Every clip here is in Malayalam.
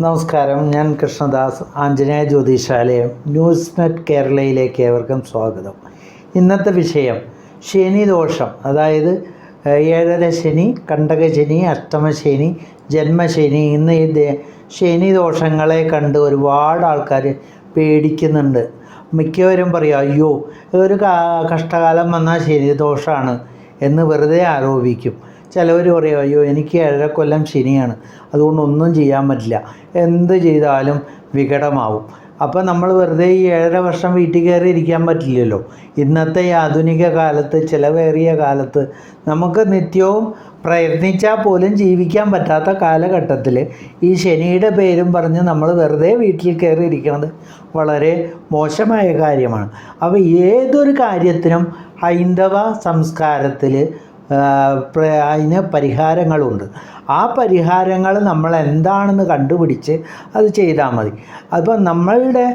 നമസ്കാരം. ഞാൻ കൃഷ്ണദാസ് ആഞ്ജനേയ ജ്യോതിഷാലയം ന്യൂസ് നെറ്റ് കേരളയിലേക്ക് ഏവർക്കും സ്വാഗതം. ഇന്നത്തെ വിഷയം ശനി ദോഷം. അതായത് ഏഴര ശനി കണ്ടക ശനി അഷ്ടമ ശനി ജന്മശനി ഇന്ന് ഈ ശനി ദോഷങ്ങളെ കണ്ട് ഒരുപാട് ആൾക്കാർ പേടിക്കുന്നുണ്ട്. മിക്കവരും പറയും അയ്യോ ഒരു കഷ്ടകാലം വന്നാൽ ശനി ദോഷമാണ് എന്ന് വെറുതെ ആരോപിക്കും. ചിലവർ പറയും അയ്യോ എനിക്ക് ഏഴര കൊല്ലം ശനിയാണ് അതുകൊണ്ട് ഒന്നും ചെയ്യാൻ പറ്റില്ല. എന്ത് ചെയ്താലും വികടമാവും അപ്പോൾ നമ്മൾ വെറുതെ ഈ ഏഴര വർഷം വീട്ടിൽ കയറി ഇരിക്കാൻ പറ്റില്ലല്ലോ. ഇന്നത്തെ ഈ ആധുനിക കാലത്ത് ചിലവേറിയ കാലത്ത് നമുക്ക് നിത്യവും പ്രയത്നിച്ചാൽ പോലും ജീവിക്കാൻ പറ്റാത്ത കാലഘട്ടത്തിൽ ഈ ശനിയുടെ പേരും പറഞ്ഞ് നമ്മൾ വെറുതെ വീട്ടിൽ കയറി ഇരിക്കുന്നത് വളരെ മോശമായ കാര്യമാണ്. അപ്പോൾ ഏതൊരു കാര്യത്തിനും ഹൈന്ദവ സംസ്കാരത്തിൽ അതിന് പരിഹാരങ്ങളുണ്ട്. ആ പരിഹാരങ്ങൾ നമ്മൾ എന്താണെന്ന് കണ്ടുപിടിച്ച് അത് ചെയ്താൽ മതി. അപ്പം നമ്മളുടെ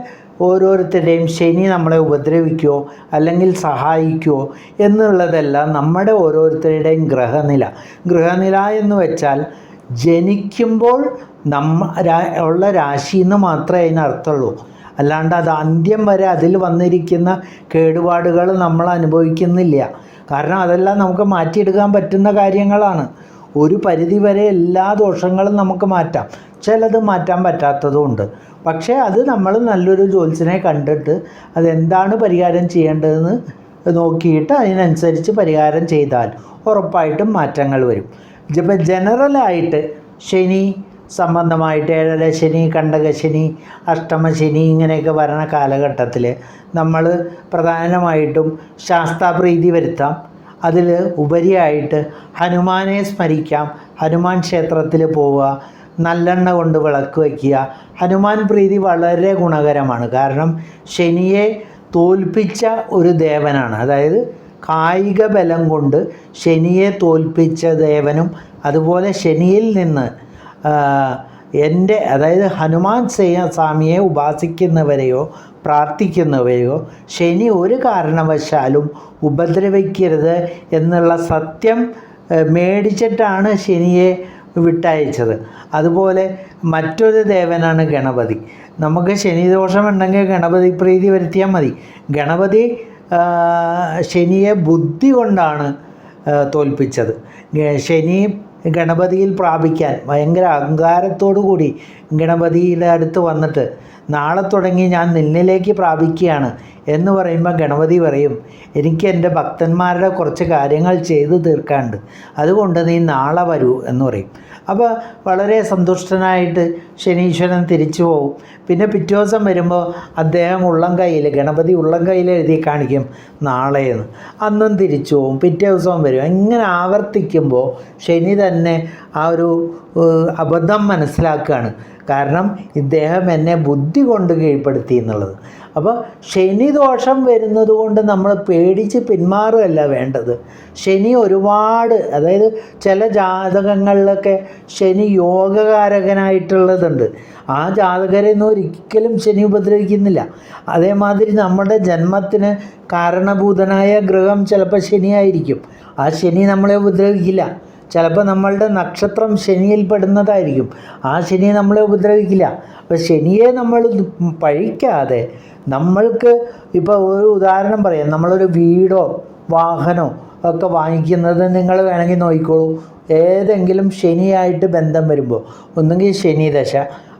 ഓരോരുത്തരുടെയും ശനി നമ്മളെ ഉപദ്രവിക്കുമോ അല്ലെങ്കിൽ സഹായിക്കുമോ എന്നുള്ളതെല്ലാം നമ്മുടെ ഓരോരുത്തരുടെയും ഗ്രഹനില. ഗ്രഹനില എന്ന് വെച്ചാൽ ജനിക്കുമ്പോൾ നമ്മ ഉള്ള രാശി എന്ന് മാത്രമേ അതിനർത്ഥമുള്ളൂ. അല്ലാണ്ട് അത് അന്ത്യം വരെ അതിൽ വന്നിരിക്കുന്ന കേടുപാടുകൾ നമ്മൾ അനുഭവിക്കുന്നില്ല. കാരണം അതെല്ലാം നമുക്ക് മാറ്റിയെടുക്കാൻ പറ്റുന്ന കാര്യങ്ങളാണ്. ഒരു പരിധി വരെ എല്ലാ ദോഷങ്ങളും നമുക്ക് മാറ്റാം. ചിലത് മാറ്റാൻ പറ്റാത്തതുമുണ്ട്. പക്ഷേ അത് നമ്മൾ നല്ലൊരു ജോത്സ്യനെ കണ്ടിട്ട് അതെന്താണ് പരിഹാരം ചെയ്യേണ്ടതെന്ന് നോക്കിയിട്ട് അതിനനുസരിച്ച് പരിഹാരം ചെയ്താൽ ഉറപ്പായിട്ടും മാറ്റങ്ങൾ വരും. ഇപ്പം ജനറലായിട്ട് ശനി സംബന്ധമായിട്ട് ഏഴര ശനി കണ്ടകശനി അഷ്ടമശനി ഇങ്ങനെയൊക്കെ വരണ കാലഘട്ടത്തിൽ നമ്മൾ പ്രധാനമായിട്ടും ശാസ്താപ്രീതി വരുത്താം. അതിൽ ഉപരിയായിട്ട് ഹനുമാനെ സ്മരിക്കാം. ഹനുമാൻ ക്ഷേത്രത്തിൽ പോവുക നല്ലെണ്ണ കൊണ്ട് വിളക്ക് വയ്ക്കുക. ഹനുമാൻ പ്രീതി വളരെ ഗുണകരമാണ്. കാരണം ശനിയെ തോൽപ്പിച്ച ഒരു ദേവനാണ്. അതായത് കായിക ബലം കൊണ്ട് ശനിയെ തോൽപ്പിച്ച ദേവനും അതുപോലെ ശനിയിൽ നിന്ന് എന്റെ അതായത് ഹനുമാൻ സേയ സ്വാമിയെ ഉപാസിക്കുന്നവരെയോ പ്രാർത്ഥിക്കുന്നവരെയോ ശനി ഒരു കാരണവശാലും ഉപദ്രവിക്കരുത് എന്നുള്ള സത്യം മേടിച്ചിട്ടാണ് ശനിയെ വിട്ടയച്ചത്. അതുപോലെ മറ്റൊരു ദേവനാണ് ഗണപതി. നമുക്ക് ശനിദോഷം ഉണ്ടെങ്കിൽ ഗണപതി പ്രീതി വരുത്തിയാൽ മതി. ഗണപതി ശനിയെ ബുദ്ധി കൊണ്ടാണ് തോൽപ്പിച്ചത്. ശനി ഗണപതിയിൽ പ്രാപിക്കാൻ ഭയങ്കര അഹങ്കാരത്തോടു കൂടി ഗണപതിയുടെ അടുത്ത് വന്നിട്ട് നാളെ തുടങ്ങി ഞാൻ നിന്നിലേക്ക് പ്രാപിക്കുകയാണ് എന്ന് പറയുമ്പോൾ ഗണപതി പറയും എനിക്ക് എന്റെ ഭക്തന്മാരുടെ കുറച്ച് കാര്യങ്ങൾ ചെയ്തു തീർക്കാണ്ട് അതുകൊണ്ട് നീ നാളെ വരൂ എന്ന് പറയും. അപ്പോൾ വളരെ സന്തുഷ്ടനായിട്ട് ശനീശ്വരൻ തിരിച്ചു പോകും പിന്നെ പിറ്റേ ദിവസം വരുമ്പോൾ അദ്ദേഹം ഉള്ളം കയ്യിൽ ഗണപതി ഉള്ളം കയ്യിൽ എഴുതി കാണിക്കും നാളെയെന്ന് അന്നും തിരിച്ചു പോവും. പിറ്റേ ദിവസവും വരും. ഇങ്ങനെ ആവർത്തിക്കുമ്പോൾ ശനി തന്നെ ആ ഒരു അബദ്ധം മനസ്സിലാക്കുകയാണ്. കാരണം ഇദ്ദേഹം എന്നെ ബുദ്ധി കൊണ്ട് കീഴ്പ്പെടുത്തി എന്നുള്ളത്. അപ്പോൾ ശനി ദോഷം വരുന്നത് കൊണ്ട് നമ്മൾ പേടിച്ച് പിന്മാറുകയല്ല വേണ്ടത്. ശനി ഒരുപാട് അതായത് ചില ജാതകങ്ങളിലൊക്കെ ശനി യോഗകാരകനായിട്ടുള്ളതുണ്ട്. ആ ജാതകരെ ഒന്നും ഒരിക്കലും ശനി ഉപദ്രവിക്കുന്നില്ല. അതേമാതിരി നമ്മുടെ ജന്മത്തിന് കാരണഭൂതനായ ഗ്രഹം ചിലപ്പോൾ ശനിയായിരിക്കും. ആ ശനി നമ്മളെ ഉപദ്രവിക്കില്ല. ചിലപ്പോൾ നമ്മളുടെ നക്ഷത്രം ശനിയിൽ പെടുന്നതായിരിക്കും. ആ ശനി നമ്മളെ ഉപദ്രവിക്കില്ല. അപ്പോൾ ശനിയെ നമ്മൾ പഴിക്കാതെ നമ്മൾക്ക് ഇപ്പോൾ ഒരു ഉദാഹരണം പറയാം. നമ്മളൊരു വീടോ വാഹനമോ ഒക്കെ വാങ്ങിക്കുന്നത് നിങ്ങൾ വേണമെങ്കിൽ നോക്കിക്കോളൂ. ഏതെങ്കിലും ശനിയായിട്ട് ബന്ധം വരുമ്പോൾ ഒന്നുകിൽ ശനി ദശ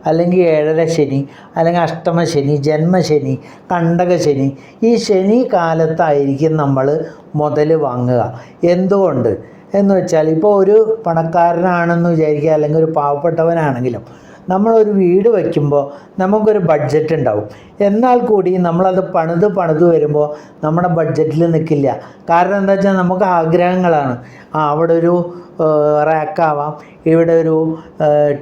അല്ലെങ്കിൽ ഏഴര ശനി അല്ലെങ്കിൽ അഷ്ടമ ശനി ജന്മശനി കണ്ടക ശനി ഈ ശനി കാലത്തായിരിക്കും നമ്മൾ മുതൽ വാങ്ങുക. എന്തുകൊണ്ട്? എന്ന് വെച്ചാൽ ഇപ്പോൾ ഒരു പണക്കാരനാണെന്ന് വിചാരിക്കുക അല്ലെങ്കിൽ ഒരു പാവപ്പെട്ടവനാണെങ്കിലും നമ്മളൊരു വീട് വയ്ക്കുമ്പോൾ നമുക്കൊരു ബഡ്ജറ്റ് ഉണ്ടാവും. എന്നാൽ കൂടി നമ്മളത് പണിത് പണിത് വരുമ്പോൾ നമ്മുടെ ബഡ്ജറ്റിൽ നിൽക്കില്ല. കാരണം എന്താ വെച്ചാൽ നമുക്ക് ആഗ്രഹങ്ങളാണ്. ആ അവിടെ ഒരു റാക്കാവാം ഇവിടെ ഒരു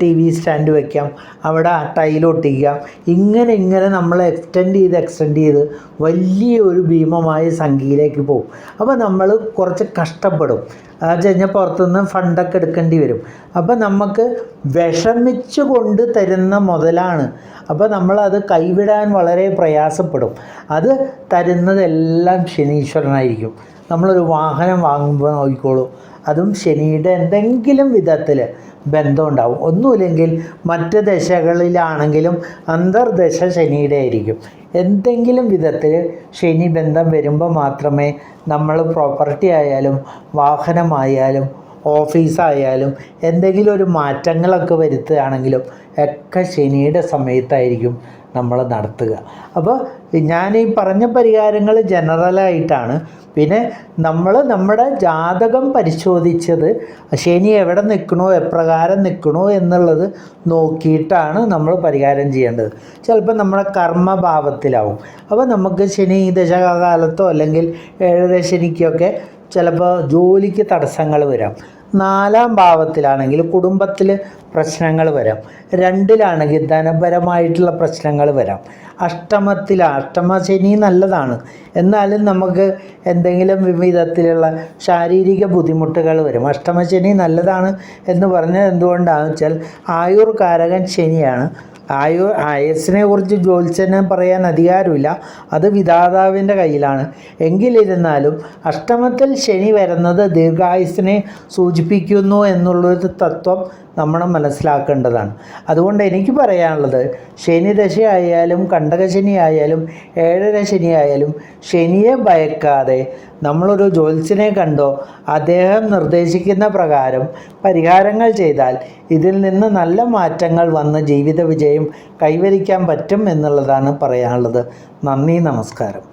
ടി വി സ്റ്റാൻഡ് വയ്ക്കാം അവിടെ ടൈൽ ഒട്ടിക്കാം. ഇങ്ങനെ ഇങ്ങനെ നമ്മൾ എക്സ്റ്റെൻഡ് ചെയ്ത് എക്സ്റ്റെൻഡ് ചെയ്ത് വലിയ ഒരു ഭീമമായ സംഖ്യയിലേക്ക് പോകും. അപ്പോൾ നമ്മൾ കുറച്ച് കഷ്ടപ്പെടും. അത് കഴിഞ്ഞാൽ പുറത്തുനിന്ന് ഫണ്ടൊക്കെ എടുക്കേണ്ടി വരും. അപ്പോൾ നമുക്ക് വിഷമിച്ചു കൊണ്ട് തരുന്ന മുതലാണ്. അപ്പോൾ നമ്മളത് കൈവിടാൻ വളരെ പ്രയാസപ്പെടും. അത് തരുന്നതെല്ലാം ശനീശ്വരനായിരിക്കും. നമ്മളൊരു വാഹനം വാങ്ങുമ്പോൾ നോക്കിക്കോളൂ. അതും ശനിയുടെ എന്തെങ്കിലും വിധത്തിൽ ബന്ധമുണ്ടാവും. ഒന്നുമില്ലെങ്കിൽ മറ്റ് ദശകളിലാണെങ്കിലും അന്തർദശ ശനിയുടെ ആയിരിക്കും. എന്തെങ്കിലും വിധത്തിൽ ശനി ബന്ധം വരുമ്പോൾ മാത്രമേ നമ്മൾ പ്രോപ്പർട്ടി ആയാലും വാഹനമായാലും ഓഫീസായാലും എന്തെങ്കിലും ഒരു മാറ്റങ്ങളൊക്കെ വരുത്തുകയാണെങ്കിലും ഒക്കെ ശനിയുടെ സമയത്തായിരിക്കും നമ്മൾ നടത്തുക. അപ്പോൾ ഞാൻ ഈ പറഞ്ഞ പരിഹാരങ്ങൾ ജനറലായിട്ടാണ്. പിന്നെ നമ്മൾ നമ്മുടെ ജാതകം പരിശോധിച്ചത് ശനി എവിടെ നിൽക്കണോ എപ്രകാരം നിൽക്കണോ എന്നുള്ളത് നോക്കിയിട്ടാണ് നമ്മൾ പരിഹാരം ചെയ്യേണ്ടത്. ചിലപ്പോൾ നമ്മുടെ കർമ്മഭാവത്തിലാവും. അപ്പോൾ നമുക്ക് ശനി ദശകാലത്തോ അല്ലെങ്കിൽ ഏഴര ശനിക്കൊക്കെ ചിലപ്പോൾ ജോലിക്ക് തടസ്സങ്ങൾ വരാം. നാലാം ഭാവത്തിലാണെങ്കിൽ കുടുംബത്തിൽ പ്രശ്നങ്ങൾ വരാം. രണ്ടിലാണെങ്കിൽ ധനപരമായിട്ടുള്ള പ്രശ്നങ്ങൾ വരാം. അഷ്ടമത്തിൽ അഷ്ടമ ശനി നല്ലതാണ്. എന്നാലും നമുക്ക് എന്തെങ്കിലും വിവിധത്തിലുള്ള ശാരീരിക ബുദ്ധിമുട്ടുകൾ വരും. അഷ്ടമ ശനി നല്ലതാണ് എന്ന് പറഞ്ഞത് എന്തുകൊണ്ടാണെന്ന് വെച്ചാൽ ആയുർ കാരകൻ ശനിയാണ്. ആയു ആയസ്സിനെ കുറിച്ച് ജ്യോത്സ്യന് പറയാൻ അധികാരമില്ല. അത് വിധാതാവിന്റെ കയ്യിലാണ്. എങ്കിലിരുന്നാലും അഷ്ടമത്തിൽ ശനി വരുന്നത് ദീർഘായുസിനെ സൂചിപ്പിക്കുന്നു എന്നുള്ളൊരു തത്വം നമ്മൾ മനസ്സിലാക്കേണ്ടതാണ്. അതുകൊണ്ട് എനിക്ക് പറയാനുള്ളത് ശനി ദശയായാലും കണ്ടകശനി ആയാലും ഏഴര ശനി ആയാലും ശനിയെ ഭയക്കാതെ നമ്മളൊരു ജ്യോത്സ്യനെ കണ്ടോ അദ്ദേഹം നിർദ്ദേശിക്കുന്ന പ്രകാരം പരിഹാരങ്ങൾ ചെയ്താൽ ഇതിൽ നിന്ന് നല്ല മാറ്റങ്ങൾ വന്ന് ജീവിത വിജയം കൈവരിക്കാൻ പറ്റും എന്നുള്ളതാണ് പറയാനുള്ളത്. നന്ദി നമസ്കാരം.